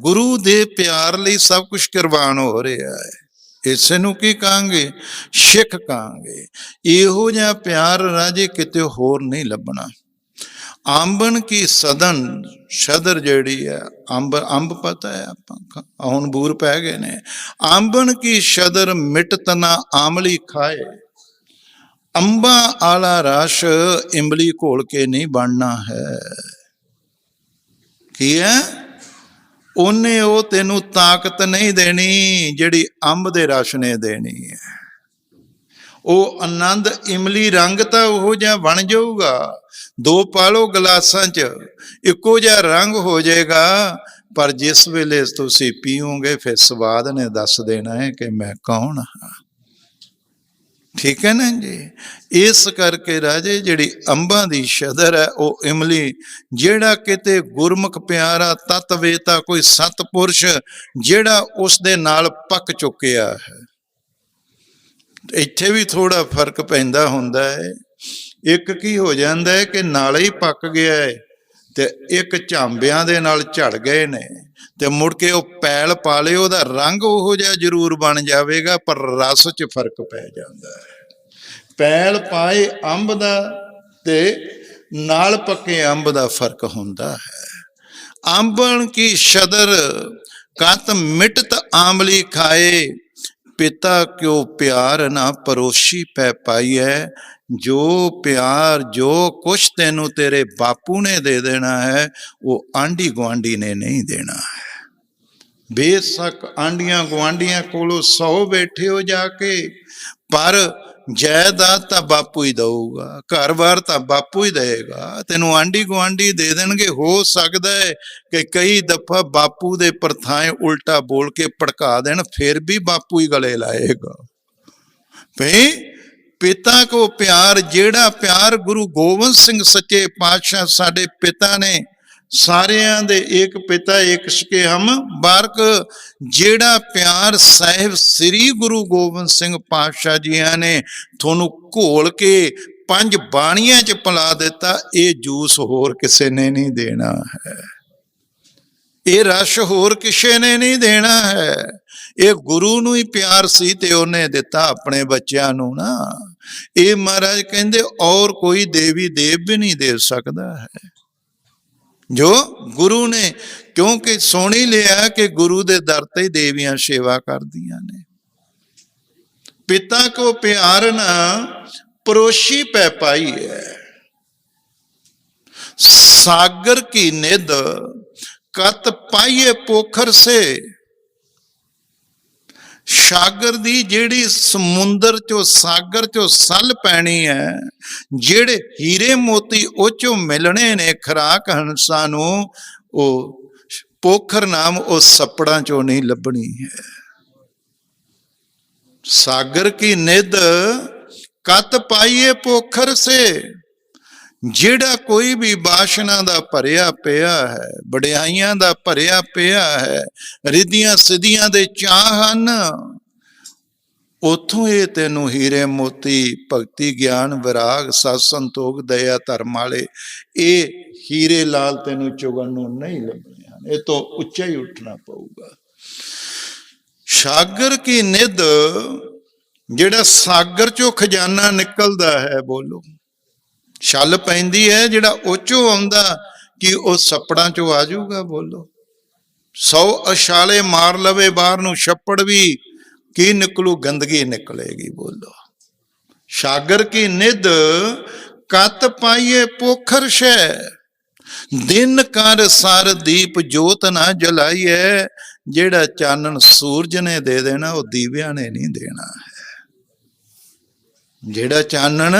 ਗੁਰੂ ਦੇ ਪਿਆਰ ਲਈ ਸਭ ਕੁਝ ਕੁਰਬਾਨ ਹੋ ਰਿਹਾ ਹੈ। ਇਸੇ ਨੂੰ ਕੀ ਕਹਾਂਗੇ? ਸਿੱਖ ਕਹਾਂਗੇ। ਇਹੋ ਜਿਹਾ ਪਿਆਰ ਰਾਜੇ ਕਿਤੇ ਹੋਰ ਨਹੀਂ ਲੱਭਣਾ। ਆਂਬਣ ਕੀ ਸਦਨ, ਸ਼ਦਰ ਜਿਹੜੀ ਹੈ, ਅੰਬ ਅੰਬ ਪਤਾ ਹੈ ਆਪਾਂ ਹੁਣ ਬੂਰ ਪੈ ਗਏ ਨੇ। ਆਂਬਣ ਕੀ ਸ਼ਦਰ ਮਿਟ ਤਨਾ ਆਮਲੀ ਖਾਏ। ਅੰਬਾ ਆਲਾ ਰਸ ਇੰਬਲੀ ਘੋਲ ਕੇ ਨਹੀਂ ਬਣਨਾ ਹੈ। ਕੀ ਹੈ? ਉਹਨੇ ਉਹ ਤੈਨੂੰ ਤਾਕਤ ਨਹੀਂ ਦੇਣੀ, ਜਿਹੜੀ ਅੰਬ ਦੇ ਰਸ ਨੇ ਦੇਣੀ ਹੈ। ਉਹ ਆਨੰਦ ਇਮਲੀ ਰੰਗ ਤਾਂ ਉਹ ਜਿਹਾ ਬਣ ਜਾਊਗਾ। ਦੋ ਪਾਲੋ ਗਲਾਸਾਂ 'ਚ ਇੱਕੋ ਜਿਹਾ ਰੰਗ ਹੋ ਜਾਏਗਾ। ਪਰ ਜਿਸ ਵੇਲੇ ਤੁਸੀਂ ਪੀਓਗੇ, ਫਿਰ ਸਵਾਦ ਨੇ ਦੱਸ ਦੇਣਾ ਹੈ ਕਿ ਮੈਂ ਕੌਣ ਹਾਂ। ਠੀਕ ਹੈ ਨਾ ਜੀ? ਇਸ ਕਰਕੇ ਰਾਜੇ ਜਿਹੜੀ ਅੰਬਾਂ ਦੀ ਸ਼ਦਰ ਹੈ, ਉਹ ਇਮਲੀ, ਜਿਹੜਾ ਕਿਤੇ ਗੁਰਮੁਖ ਪਿਆਰਾ ਤਤ ਵੇਤਾ ਕੋਈ ਸਤਪੁਰਸ਼ ਜਿਹੜਾ ਉਸ ਦੇ ਨਾਲ ਪੱਕ ਚੁੱਕਿਆ ਹੈ। ਇੱਥੇ ਵੀ ਥੋੜਾ ਫ਼ਰਕ ਪੈਂਦਾ ਹੁੰਦਾ ਹੈ। ਇੱਕ ਕੀ ਹੋ ਜਾਂਦਾ ਹੈ ਕਿ ਨਾਲ ਹੀ ਪੱਕ ਗਿਆ ਹੈ। ਤੇ ਇੱਕ ਝਾਂਬਿਆਂ ਦੇ ਨਾਲ ਝੜ ਗਏ ਨੇ ਤੇ ਮੁੜ ਕੇ ਉਹ ਪੈਲ ਪਾ ਲਿਓ ਉਹਦਾ ਰੰਗ ਉਹੋ ਜਿਹਾ ਜ਼ਰੂਰ ਬਣ ਜਾਵੇਗਾ, ਪਰ ਰਸ 'ਚ ਫ਼ਰਕ ਪੈ ਜਾਂਦਾ ਹੈ। ਪੈਲ ਪਾਏ ਅੰਬ ਦਾ ਤੇ ਨਾਲ ਪੱਕੇ ਅੰਬ ਦਾ ਫ਼ਰਕ ਹੁੰਦਾ ਹੈ। ਅੰਬਣ ਕੀ ਸ਼ਦਰ, ਕਤ ਮਿਟਤ ਆਮਲੀ ਖਾਏ ਪਿਤਾ ਕਿਉ ਪਿਆਰ ਨਾ ਪਰੋਸ਼ੀ ਪੈ ਪਾਈ ਹੈ ਜੋ ਪਿਆਰ ਜੋ ਕੁਛ ਤੈਨੂੰ ਤੇਰੇ ਬਾਪੂ ਨੇ ਦੇ ਦੇਣਾ ਹੈ, ਉਹ ਆਂਢੀ ਗੁਆਂਢੀ ਨੇ ਨਹੀਂ ਦੇਣਾ ਹੈ। ਬੇਸ਼ੱਕ ਆਂਡੀਆਂ ਗੁਆਂਢੀਆਂ ਕੋਲੋਂ 100 ਬੈਠੇ ਹੋ ਜਾ ਕੇ, ਪਰ ਜਾਇਦਾਦ ਤਾਂ ਬਾਪੂ ਹੀ ਦਊਗਾ ਘਰ-ਬਾਰ ਤਾਂ ਬਾਪੂ ਹੀ ਦੇਗਾ। ਤੈਨੂੰ ਆਂਢੀ ਗੁਆਂਢੀ ਦੇ ਦੇਣਗੇ, ਹੋ ਸਕਦਾ ਹੈ ਕਿ ਕਈ ਦਫਾ ਬਾਪੂ ਦੇ ਪਰਥਾਏ ਉਲਟਾ ਬੋਲ ਕੇ ਭੜਕਾ ਦੇਣ, ਫਿਰ ਵੀ ਬਾਪੂ ਹੀ ਗਲੇ ਲਾਏਗਾ। ਭਈ, ਪਿਤਾ ਕੋ ਪਿਆਰ, ਜਿਹੜਾ ਪਿਆਰ ਗੁਰੂ ਗੋਬਿੰਦ ਸਿੰਘ ਸੱਚੇ ਪਾਤਸ਼ਾਹ ਸਾਡੇ ਪਿਤਾ ਨੇ ਸਾਰਿਆਂ ਦੇ ਇੱਕ ਪਿਤਾ ਇੱਕ ਸਕੇ ਹਮ। ਬਾਰਕ ਜਿਹੜਾ ਪਿਆਰ ਸਾਹਿਬ ਸ੍ਰੀ ਗੁਰੂ ਗੋਬਿੰਦ ਸਿੰਘ ਪਾਤਸ਼ਾਹ ਜੀਆਂ ਨੇ ਤੁਹਾਨੂੰ ਘੋਲ ਕੇ ਪੰਜ ਬਾਣੀਆਂ ਚ ਪਿਲਾ ਦਿੱਤਾ, ਇਹ ਜੂਸ ਹੋਰ ਕਿਸੇ ਨੇ ਨਹੀਂ ਦੇਣਾ ਹੈ। ਇਹ ਰਸ ਹੋਰ ਕਿਸੇ ਨੇ ਨਹੀਂ ਦੇਣਾ ਹੈ। ਇਹ ਗੁਰੂ ਨੂੰ ਹੀ ਪਿਆਰ ਸੀ ਤੇ ਉਹਨੇ ਦਿੱਤਾ ਆਪਣੇ ਬੱਚਿਆਂ ਨੂੰ ਨਾ। ਇਹ ਮਹਾਰਾਜ ਕਹਿੰਦੇ, ਔਰ ਕੋਈ ਦੇਵੀ ਦੇਵ ਵੀ ਨਹੀਂ ਦੇ ਸਕਦਾ ਹੈ। ਜੋ ਗੁਰੂ ਨੇ, ਕਿਉਂਕਿ ਸੋਣੀ ਲਿਆ ਕਿ ਗੁਰੂ ਦੇ ਦਰ ਤੇ ਦੇਵੀਆਂ ਸੇਵਾ ਕਰਦੀਆਂ ਨੇ। ਪਿਤਾ ਕੋ ਪਿਆਰ ਨਾ, ਪਰੋਸ਼ੀ ਪੈ ਪਾਈ ਹੈ ਸਾਗਰ ਕੀ ਨਿਦ ਕਤ ਪਾਈਏ ਪੋਖਰ ਸੇ। ਸਾਗਰ ਦੀ ਜਿਹੜੀ ਸਮੁੰਦਰ ਚੋਂ ਸਾਗਰ ਚੋਂ ਸੱਲ ਪੈਣੀ ਹੈ, ਜਿਹੜੇ ਹੀਰੇ ਮੋਤੀ ਉਹ ਚੋਂ ਮਿਲਣੇ ਨੇ ਖਰਾਕ ਹੰਸਾਂ ਨੂੰ, ਉਹ ਪੋਖਰ ਨਾਮ ਉਹ ਸੱਪੜਾਂ ਚੋਂ ਨਹੀਂ ਲੱਭਣੀ ਹੈ। ਸਾਗਰ ਕੀ ਨਿਧ, ਕਤ ਪਾਈਏ ਪੋਖਰ ਸੇ ਜਿਹੜਾ ਕੋਈ ਵੀ ਬਾਸ਼ਨਾ ਦਾ ਭਰਿਆ ਪਿਆ ਹੈ, ਵਡਿਆਈਆਂ ਦਾ ਭਰਿਆ ਪਿਆ ਹੈ, ਰਿਧੀਆਂ ਸਿੱਧੀਆਂ ਦੇ ਚਾਹ ਹਨ, ਉਥੋਂ ਇਹ ਤੈਨੂੰ ਹੀਰੇ ਮੋਤੀ, ਭਗਤੀ ਗਿਆਨ, ਵਿਰਾਗ, ਸਤ ਸੰਤੋਖ, ਦਇਆ ਧਰਮ ਵਾਲੇ ਇਹ ਹੀਰੇ ਲਾਲ ਤੈਨੂੰ ਚੁਗਣ ਨੂੰ ਨਹੀਂ ਲੱਭਣੇ ਹਨ। ਇਹ ਤੋਂ ਉੱਚਾ ਹੀ ਉੱਠਣਾ ਪਊਗਾ। ਸਾਗਰ ਕੀ ਨਿਧ ਜਿਹੜਾ ਸਾਗਰ ਚੋਂ ਖਜ਼ਾਨਾ ਨਿਕਲਦਾ ਹੈ ਬੋਲੋ। ਛੱਲ ਪੈਂਦੀ ਹੈ, ਜਿਹੜਾ ਉੱਚੋਂ ਆਉਂਦਾ ਕਿ ਉਹ ਸੱਪੜਾਂ ਚੋਂ ਆ ਜਾਊਗਾ, ਬੋਲੋ। ਸੌ ਅਸ਼ਾਲੇ ਮਾਰ ਲਵੇ, ਬਾਹਰ ਨੂੰ ਛੱਪੜ ਵੀ, ਕੀ ਨਿਕਲੂ, ਗੰਦਗੀ ਨਿਕਲੇਗੀ, ਬੋਲੋ। ਸਾਗਰ ਕੀ ਨਿਧ, ਕਤ ਪਾਈਏ ਪੋਖਰ ਸ਼ੈ ਦਿਨ ਕਰ ਸਰ ਦੀਪ ਜੋਤ ਨਾ ਜਲਾਈਏ ਜਿਹੜਾ ਚਾਨਣ ਸੂਰਜ ਨੇ ਦੇ ਦੇਣਾ, ਉਹ ਦੀਵਿਆਂ ਨੇ ਨਹੀਂ ਦੇਣਾ ਹੈ। ਜਿਹੜਾ ਚਾਨਣ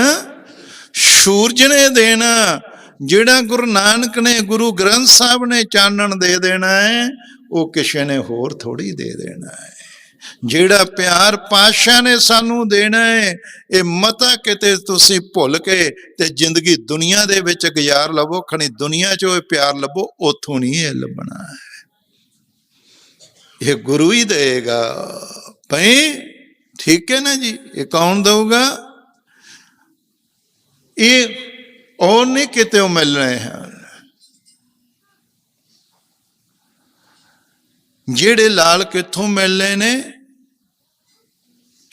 ਸੂਰਜ ਨੇ ਦੇਣਾ, ਜਿਹੜਾ ਗੁਰੂ ਨਾਨਕ ਨੇ ਗੁਰੂ ਗ੍ਰੰਥ ਸਾਹਿਬ ਨੇ ਚਾਨਣ ਦੇ ਦੇਣਾ ਹੈ, ਉਹ ਕਿਸੇ ਨੇ ਹੋਰ ਥੋੜੀ ਦੇ ਦੇਣਾ ਹੈ। ਜਿਹੜਾ ਪਿਆਰ ਪਾਸ਼ਾ ਨੇ ਸਾਨੂੰ ਦੇਣਾ ਹੈ, ਇਹ ਮਤਾ ਕਿਤੇ ਤੁਸੀਂ ਭੁੱਲ ਕੇ ਤੇ ਜ਼ਿੰਦਗੀ ਦੁਨੀਆ ਦੇ ਵਿੱਚ ਗੁਜ਼ਾਰ ਲਵੋ, ਖਣੀ ਦੁਨੀਆ 'ਚੋਂ ਇਹ ਪਿਆਰ ਲੱਭੋ, ਉਥੋਂ ਨਹੀਂ ਇਹ ਲੱਭਣਾ ਹੈ। ਇਹ ਗੁਰੂ ਹੀ ਦੇਗਾ। ਭਈ ਠੀਕ ਹੈ ਨਾ ਜੀ, ਇਹ ਕੌਣ ਦਊਗਾ? ਇਹ ਔਰ ਨਹੀਂ ਕਿਤੇ ਮਿਲ ਰਹੇ ਹਨ ਜਿਹੜੇ ਲਾਲ ਕਿੱਥੋਂ ਮਿਲਨੇ ਨੇ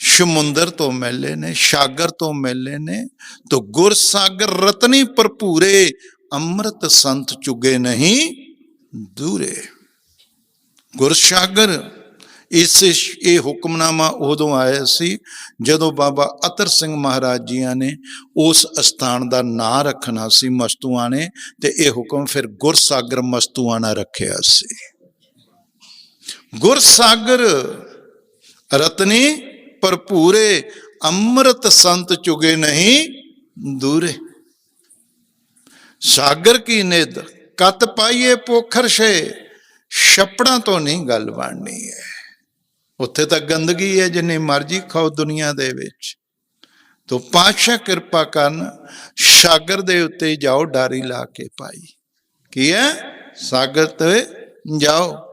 ਸਮੁੰਦਰ ਤੋਂ ਮਿਲੇ ਨੇ ਸਾਗਰ ਤੋਂ ਮਿਲੇ ਨੇ ਤੋ ਗੁਰ ਸਾਗਰ ਰਤਨੀ ਭਰਪੂਰੇ ਅੰਮ੍ਰਿਤ ਸੰਤ ਚੁਗੇ ਨਹੀਂ ਦੂਰੇ ਗੁਰ ਸਾਗਰ ਇਸ ਇਹ ਹੁਕਮਨਾਮਾ ਉਦੋਂ ਆਇਆ ਸੀ ਜਦੋਂ ਬਾਬਾ ਅਤਰ ਸਿੰਘ ਮਹਾਰਾਜ ਜੀਆਂ ਨੇ ਉਸ ਅਸਥਾਨ ਦਾ ਨਾਂ ਰੱਖਣਾ ਸੀ ਮਸਤੂਆਂ ਨੇ ਤੇ ਇਹ ਹੁਕਮ ਫਿਰ ਗੁਰਸਾਗਰ ਮਸਤੂਆਣਾ ਰੱਖਿਆ ਸੀ। ਗੁਰਸਾਗਰ ਰਤਨੀ ਭਰਪੂਰੇ ਅੰਮ੍ਰਿਤ ਸੰਤ ਚੁਗੇ ਨਹੀਂ ਦੂਰੇ। ਸਾਗਰ ਕੀ ਨਿਦ ਕਤ ਪਾਈਏ ਪੋਖਰ ਛੇ, ਛੱਪੜਾਂ ਤੋਂ ਨਹੀਂ ਗੱਲ ਬਣਨੀ ਹੈ। ਉੱਥੇ ਤਾਂ ਗੰਦਗੀ ਹੈ ਜਿੰਨੀ ਮਰਜ਼ੀ ਖਾਓ ਦੁਨੀਆ ਦੇ ਵਿੱਚ। ਤੋ ਪਾਸ਼ਾ ਕਿਰਪਾ ਕਰਨ, ਸਾਗਰ ਦੇ ਉੱਤੇ ਜਾਓ, ਡਾਰੀ ਲਾ ਕੇ ਪਾਈ ਕੀ ਹੈ? ਸਾਗਰ ਤੇ ਜਾਓ।